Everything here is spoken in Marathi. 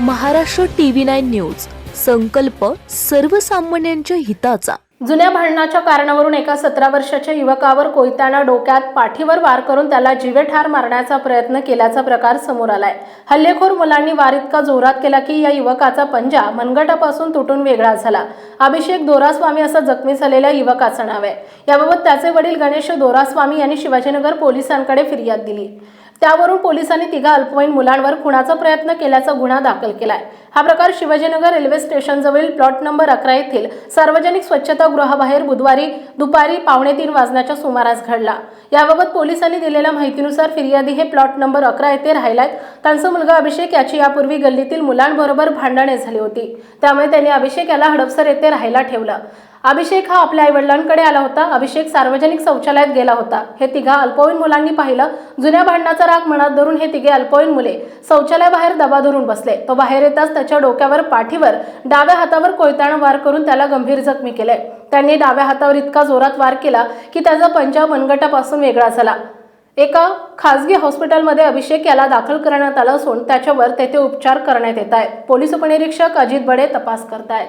Maharashtra TV nine news. संकल्प सर्वसामान्यांच्या हिताचा. जुन्या भांडणाच्या कारणावरून एका सतरा वर्षाच्या युवकावर कोयत्यानं डोक्यात पाठीवर वार करून त्याला जीवे ठार मारण्याचा प्रयत्न केल्याचा प्रकार समोर आलाय. हल्लेखोर मुलांनी वार इतका जोरात केला की या युवकाचा पंजा मनगटापासून तुटून वेगळा झाला. अभिषेक दोरास्वामी असं जखमी झालेल्या युवकाचं नाव आहे. याबाबत त्याचे वडील गणेश दोरास्वामी यांनी शिवाजीनगर पोलिसांकडे फिर्याद दिली. त्यावरून पोलिसांनी तिघा अल्पवयीन मुलांवर खुणाचा प्रयत्न केल्याचा गुन्हा दाखल केलाय. हा प्रकार शिवाजीनगर रेल्वे स्टेशनजवळील प्लॉट नंबर अकरा येथील सार्वजनिक स्वच्छता गृहाबाहेर बुधवारी दुपारी पावणे तीन वाजण्याच्या सुमारास घडला. याबाबत पोलिसांनी दिलेल्या माहितीनुसार फिर्यादी हे प्लॉट नंबर अकरा येथे राहिल्यात. त्यांचा मुलगा अभिषेक याची यापूर्वी गल्लीतील मुलांबरोबर भांडणे झाली होती. त्यामुळे त्यांनी अभिषेक याला हडपसर येथे राहायला ठेवलं. अभिषेक हा आपल्या आईवडिलांकडे आला होता. अभिषेक सार्वजनिक शौचालयात गेला होता. हे तिघा अल्पवयीन मुलांनी पाहिलं. जुन्या भांडणाचा राग मनात धरून हे तिघे अल्पवयीन मुले शौचालयाबाहेर दबा धरून बसले. तो बाहेर येताच त्याच्या डोक्यावर पाठीवर डाव्या हातावर कोयत्यानं वार करून त्याला गंभीर जखमी केले. त्यांनी डाव्या हातावर इतका जोरात वार केला की त्याचा पंजा मनगटापासून वेगळा झाला. एका खासगी हॉस्पिटलमध्ये अभिषेक याला दाखल करण्यात आलं असून त्याच्यावर तेथे उपचार करण्यात येत आहेत. पोलीस उपनिरीक्षक अजित बडे तपास करत आहेत